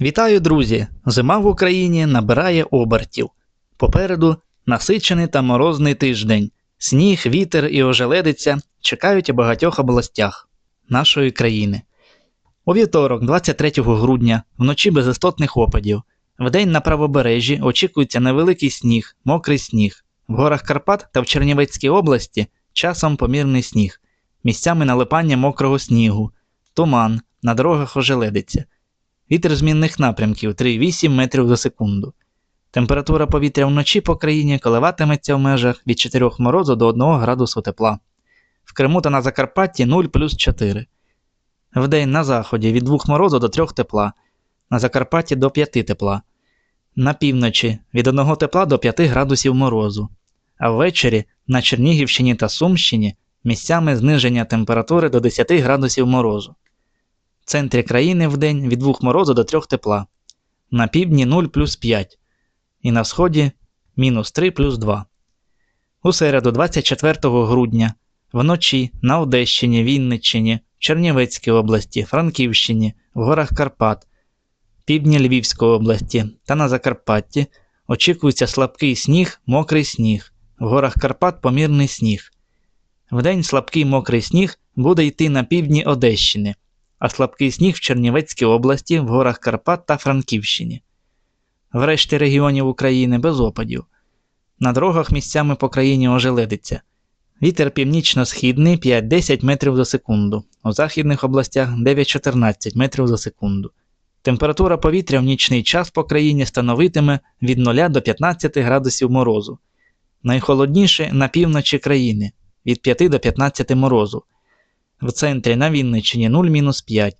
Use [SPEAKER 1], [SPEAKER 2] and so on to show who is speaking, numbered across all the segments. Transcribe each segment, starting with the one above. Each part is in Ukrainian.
[SPEAKER 1] Вітаю, друзі! Зима в Україні набирає обертів. Попереду насичений та морозний тиждень. Сніг, вітер і ожеледиця чекають у багатьох областях нашої країни. У вівторок, 23 грудня, вночі без істотних опадів. Вдень на правобережжі очікується невеликий сніг, мокрий сніг. В горах Карпат та в Чернівецькій області часом помірний сніг, місцями налипання мокрого снігу, туман, на дорогах ожеледиться. Вітер змінних напрямків 3,8 метрів за секунду. Температура повітря вночі по країні коливатиметься в межах від 4 морозу до 1 градусу тепла. В Криму та на Закарпатті 0 плюс 4. Вдень на заході від 2 морозу до 3 тепла, на Закарпатті до 5 тепла. На півночі від 1 тепла до 5 градусів морозу. А ввечері на Чернігівщині та Сумщині місцями зниження температури до 10 градусів морозу. В центрі країни вдень від 2 морозу до 3 тепла. На півдні 0 плюс 5. І на сході мінус 3 плюс 2. У середу, 24 грудня, вночі на Одещині, Вінниччині, Чернівецькій області, Франківщині, в горах Карпат, півдні Львівської області та на Закарпатті очікується слабкий сніг, мокрий сніг, в горах Карпат помірний сніг. Вдень слабкий мокрий сніг буде йти на півдні Одещини, а слабкий сніг в Чернівецькій області, в горах Карпат та Франківщині. В решті регіонів України без опадів. На дорогах місцями по країні ожеледиться. Вітер північно-східний 5-10 метрів за секунду, у західних областях 9-14 метрів за секунду. Температура повітря в нічний час по країні становитиме від 0 до 15 градусів морозу. Найхолодніше на півночі країни від 5 до 15 морозу. В центрі на Вінниччині 0-5,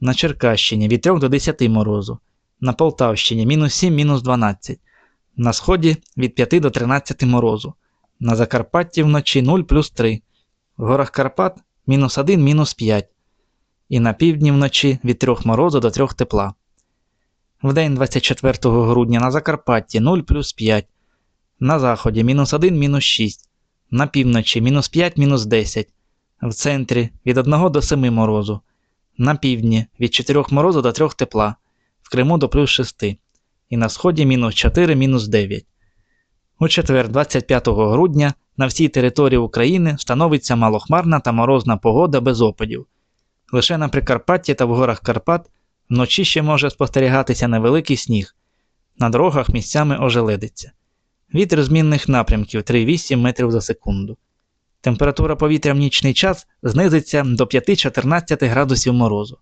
[SPEAKER 1] на Черкащині від 3 до 10 морозу, на Полтавщині мінус 7-12, на сході від 5 до 13 морозу, на Закарпатті вночі 0 плюс 3, в горах Карпат мінус 1 мінус 5, і на півдні вночі від 3 морозу до 3 тепла. Вдень 24 грудня на Закарпатті 0 плюс 5, на заході мінус 1 мінус 6, на півночі мінус 5 мінус 10, в центрі від 1 до 7 морозу, на півдні від 4 морозу до 3 тепла, в Криму до плюс 6, і на сході мінус 4 мінус 9. У четвер, 25 грудня, на всій території України встановиться малохмарна та морозна погода без опадів. Лише на Прикарпатті та в горах Карпат вночі ще може спостерігатися невеликий сніг, на дорогах місцями ожеледиться. Вітер змінних напрямків 3,8 метрів за секунду. Температура повітря в нічний час знизиться до 5-14 градусів морозу.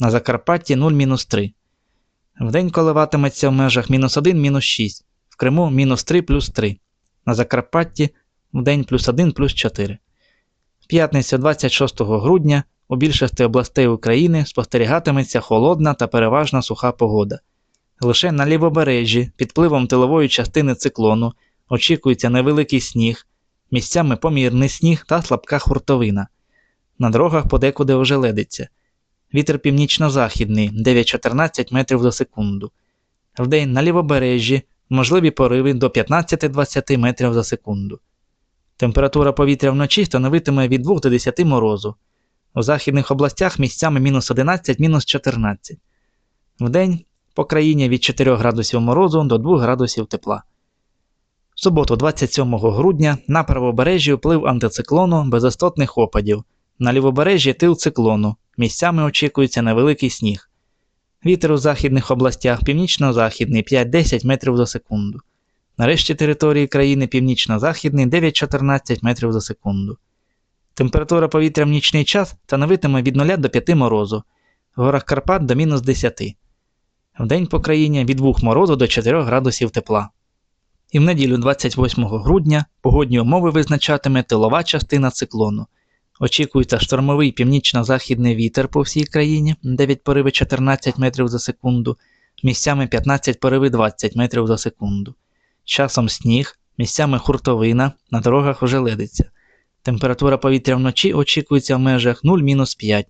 [SPEAKER 1] На Закарпатті 0-3. Вдень коливатиметься в межах мінус 1 мінус 6, в Криму мінус 3 плюс 3, на Закарпатті вдень плюс 1 плюс 4. В п'ятницю 26 грудня у більшості областей України спостерігатиметься холодна та переважно суха погода. Лише на лівобережжі під впливом тилової частини циклону очікується невеликий сніг, місцями помірний сніг та слабка хуртовина. На дорогах подекуди ожеледиться. Вітер північно-західний 9-14 метрів за секунду. Вдень на лівобережжі можливі пориви до 15-20 метрів за секунду. Температура повітря вночі становитиме від 2 до 10 морозу. У західних областях місцями мінус 11 мінус 14. Вдень по країні від 4 градусів морозу до 2 градусів тепла. В суботу, 27 грудня, на правобережжі вплив антициклону без істотних опадів. На лівобережжі тил циклону. Місцями очікується невеликий сніг. Вітер у західних областях північно-західний 5-10 метрів за секунду. Нарешті території країни північно-західний 9-14 метрів за секунду. Температура повітря в нічний час становитиме від 0 до 5 морозу, в горах Карпат до мінус 10. Вдень по країні від 2 морозу до 4 градусів тепла. І в неділю 28 грудня погодні умови визначатиме тилова частина циклону. Очікується штормовий північно-західний вітер по всій країні 9 пориви 14 метрів за секунду, місцями 15 пориви 20 метрів за секунду. Часом сніг, місцями хуртовина, на дорогах ожеледиться. Температура повітря вночі очікується в межах 0-5,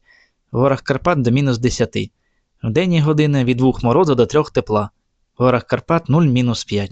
[SPEAKER 1] в горах Карпат до мінус 10. В денні години від 2 морозу до 3 тепла, в горах Карпат 0-5.